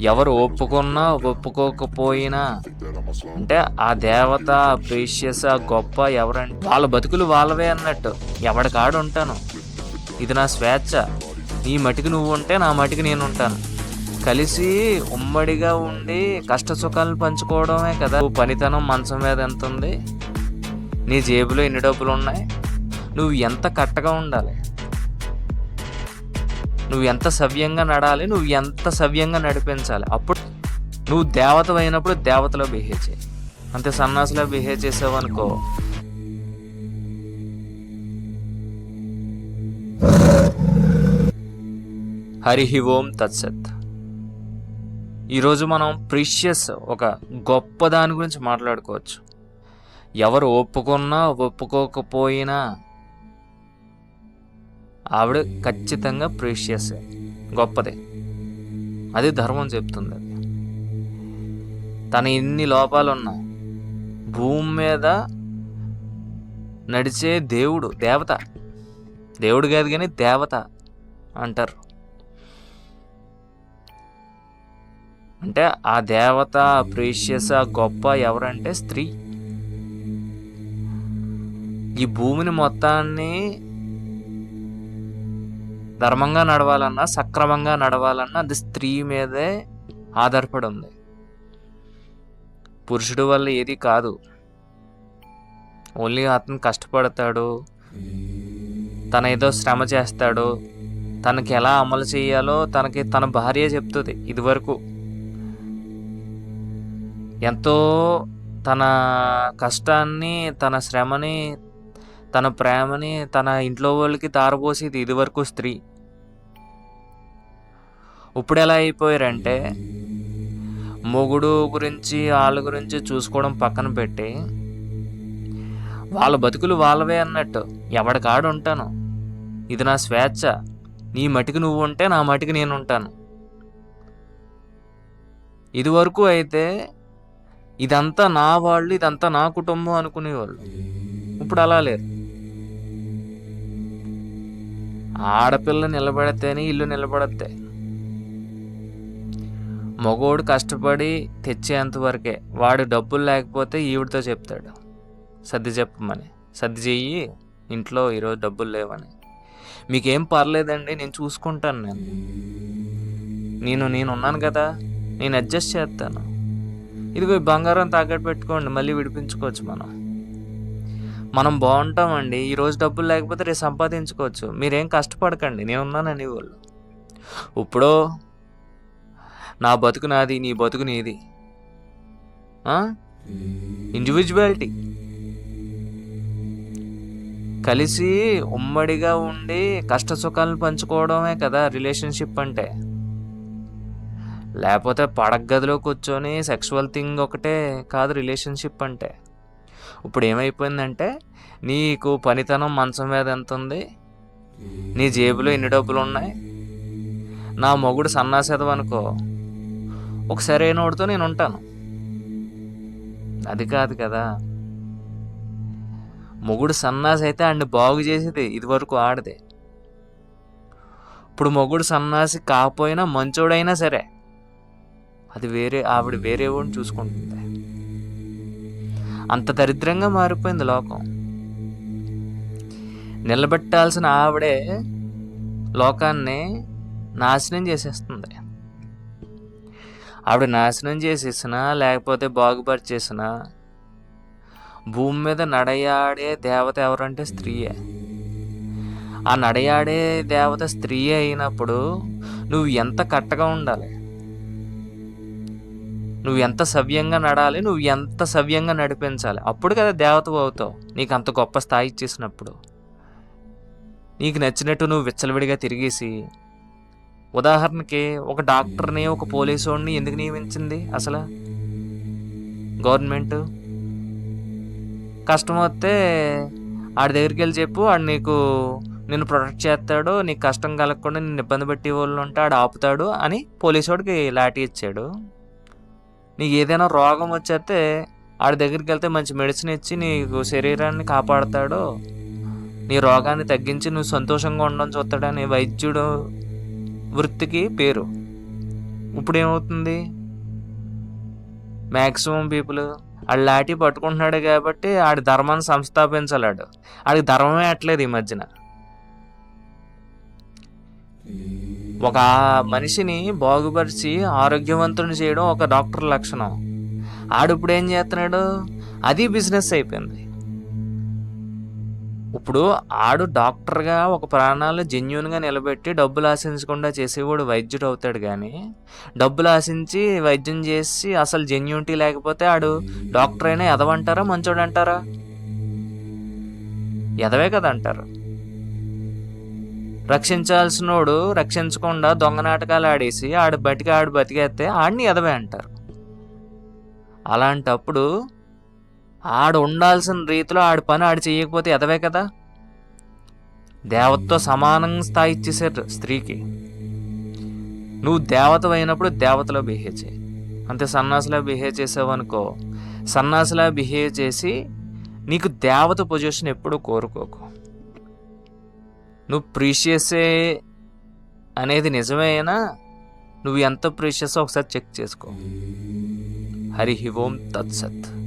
ఎవరు ఒప్పుకున్నా ఒప్పుకోకపోయినా. అంటే ఆ దేవత ప్రీషియస్ ఆ గొప్ప ఎవరంటే వాళ్ళ బతుకులు వాళ్ళవే అన్నట్టు. ఎవడికాడు ఉంటాను. ఇది నా స్వేచ్ఛ. నీ మటికి నువ్వు ఉంటే నా మటుకు నేను ఉంటాను. కలిసి ఉమ్మడిగా ఉండి కష్ట సుఖాలను పంచుకోవడమే కదా. నువ్వు పనితనం మంచం మీద ఎంత ఉంది నీ జేబులో ఎన్ని డబ్బులు ఉన్నాయి? నువ్వు ఎంత కట్టగా ఉండాలి? నువ్వు ఎంత సవ్యంగా నడాలి నువ్వు ఎంత సవ్యంగా నడిపించాలి. అప్పుడు నువ్వు దేవత అయినప్పుడు దేవతలో బిహేవ్ చేయి. అంతే సన్నాసిలో బిహేవ్ చేసావు అనుకో హరి ఓం తత్సత్. ఈరోజు మనం ప్రీషియస్ ఒక గొప్ప దాని గురించి మాట్లాడుకోవచ్చు. ఎవరు ఒప్పుకున్నా ఒప్పుకోకపోయినా ఆవిడ ఖచ్చితంగా ప్రీషియస్. గొప్పదే. అది ధర్మం చెప్తుంది అది. తన ఎన్ని లోపాలున్నా భూమి మీద నడిచే దేవుడు దేవత. దేవుడు కాదు కానీ దేవత అంటారు. అంటే ఆ దేవత ప్రీషియస్ ఆ గొప్ప ఎవరంటే స్త్రీ. ఈ భూమిని మొత్తాన్ని ధర్మంగా నడవాలన్నా సక్రమంగా నడవాలన్నా అది స్త్రీ మీదే ఆధారపడి ఉంది పురుషుడు వల్ల ఏది కాదు. ఓన్లీ అతను కష్టపడతాడు. తన ఏదో శ్రమ చేస్తాడు. తనకి ఎలా అమలు చేయాలో తనకి తన భార్య చెప్తుంది ఇదివరకు. ఎంతో తన కష్టాన్ని తన శ్రమని తన ప్రేమని తన ఇంట్లో వాళ్ళకి తారపోసేది ఇదివరకు స్త్రీ. ఇప్పుడు ఎలా అయిపోయారంటే మొగుడు గురించి వాళ్ళ గురించి చూసుకోవడం పక్కన పెట్టి వాళ్ళ బతుకులు వాళ్ళవే అన్నట్టు ఎవడికాడు ఉంటాను. ఇది నా స్వేచ్ఛ. నీ మటికి నువ్వు ఉంటే నా మటికి నేను ఉంటాను. ఇదివరకు అయితే ఇదంతా నా వాళ్ళు ఇదంతా నా కుటుంబం అనుకునేవాళ్ళు. ఇప్పుడు అలా లేదు ఆడపిల్ల నిలబడితేనే ఇల్లు నిలబడతాయి మగోడు కష్టపడి తెచ్చేంతవరకే వాడు డబ్బులు లేకపోతే ఈవిడితో చెప్తాడు. సర్ది చెప్పమని. సర్ది చెయ్యి ఇంట్లో ఈరోజు డబ్బులు లేవని. మీకేం పర్లేదండి నేను చూసుకుంటాను నేను. నేను నేను ఉన్నాను కదా నేను అడ్జస్ట్ చేస్తాను. ఇదిగో బంగారం తాకట్టు పెట్టుకోండి మళ్ళీ విడిపించుకోవచ్చు మనం. మనం బాగుంటామండి ఈరోజు డబ్బులు లేకపోతే రేపు సంపాదించుకోవచ్చు. మీరేం కష్టపడకండి నేను ఉన్నానని వాళ్ళు ఇప్పుడు నా బతుకు నాది నీ బతుకు నీది. ఇండివిజువాలిటీ కలిసి ఉమ్మడిగా ఉండి కష్ట సుఖాలను పంచుకోవడమే కదా రిలేషన్షిప్ అంటే. లేకపోతే పడగదిలో కూర్చొని సెక్షువల్ థింగ్ ఒకటే కాదు రిలేషన్షిప్ అంటే. ఇప్పుడు ఏమైపోయిందంటే నీకు పనితనం మంచం మీద ఎంత ఉంది? నీ జేబులో ఎన్ని డబ్బులు ఉన్నాయి? నా మొగుడు సన్నాసేదం అనుకో ఒక సరైనోడితో నేను ఉంటాను. అది కాదు కదా. మొగుడు సన్నాసి అయితే ఆడిని బాగు చేసేది ఇదివరకు ఆడదే. ఇప్పుడు మొగుడు సన్నాసి కాకపోయినా మంచోడైనా సరే అది వేరే ఆవిడ వేరే వాడిని చూసుకుంటుంది. అంత దరిద్రంగా మారిపోయింది లోకం. నిలబెట్టాల్సిన ఆవిడే లోకాన్ని నాశనం చేసేస్తుంది. ఆవిడ నాశనం చేసేసినా లేకపోతే బాగుపరిచేసినా భూమి మీద నడయాడే దేవత ఎవరంటే స్త్రీయే. ఆ నడయాడే దేవత స్త్రీ అయినప్పుడు నువ్వు ఎంత కట్టగా ఉండాలి? నువ్వు ఎంత సవ్యంగా నడాలి? నువ్వు ఎంత సవ్యంగా నడిపించాలి? అప్పుడు కదా దేవత అవుతావు. నీకు అంత గొప్ప స్థాయి ఇచ్చేసినప్పుడు. నీకు నచ్చినట్టు నువ్వు విచ్చలవిడిగా తిరిగేసి ఉదాహరణకి ఒక డాక్టర్ని ఒక పోలీసు వాడిని ఎందుకు నియమించింది అసలు? గవర్నమెంట్? కష్టం వస్తే ఆడి దగ్గరికి వెళ్ళి చెప్పు ఆడు నీకు నిన్ను ప్రొటెక్ట్ చేస్తాడు నీకు కష్టం కలగకుండా నిన్ను ఇబ్బంది పెట్టే వాళ్ళు ఉంటే ఆడు ఆపుతాడు అని పోలీసోడికి వాడికి ఇచ్చాడు. నీకు ఏదైనా రోగం వచ్చేస్తే ఆడి దగ్గరికి వెళ్తే మంచి మెడిసిన్ ఇచ్చి నీకు శరీరాన్ని కాపాడతాడు. నీ రోగాన్ని తగ్గించి నువ్వు సంతోషంగా ఉండడం చూస్తాడని వైద్యుడు వృత్తికి పేరు. ఇప్పుడు ఏమవుతుంది మ్యాక్సిమం పీపుల్ వాడు లాఠీ పట్టుకుంటున్నాడు కాబట్టి ఆడి ధర్మాన్ని సంస్థాపించలేడు. ఆడికి ధర్మమే అట్లేదు ఈ మధ్యన. ఒక మనిషిని బాగుపరిచి ఆరోగ్యవంతుని చేయడం ఒక డాక్టర్ లక్షణం. ఆడు ఇప్పుడు ఏం చేస్తున్నాడు? అది బిజినెస్ అయిపోయింది. ఇప్పుడు ఆడు డాక్టర్గా ఒక ప్రాణాలు జెన్యున్గా నిలబెట్టి డబ్బులు ఆశించకుండా చేసేవాడు వైద్యుడు అవుతాడు కానీ డబ్బులు ఆశించి వైద్యం చేసి అసలు జెన్యూనిటీ లేకపోతే ఆడు డాక్టర్ అయినా ఎదవంటారా మంచోడు అంటారా? ఎదవే కదా అంటారు. రక్షించాల్సినోడు రక్షించకుండా దొంగ నాటకాలు ఆడేసి ఆడు బతికి ఆడు బతికేస్తే ఆడిని ఎదవే అంటారు. అలాంటప్పుడు ఆడు ఉండాల్సిన రీతిలో ఆడి పని ఆడు చేయకపోతే ఎదవే కదా? దేవతతో సమానం స్థాయి ఇచ్చేసారు స్త్రీకి. నువ్వు దేవత అయినప్పుడు దేవతలో బిహేవ్ చేయి. అంతే సన్నాసిలా బిహేవ్ చేసావు అనుకో సన్నాసిలా బిహేవ్ చేసి నీకు దేవత పొజిషన్ ఎప్పుడు కోరుకోకు. నువ్వు ప్రీషియసే అనేది నిజమేనా నువ్వు ఎంత ప్రీషియస్ ఒకసారి చెక్ చేసుకో. హరి ఓం తత్సత్.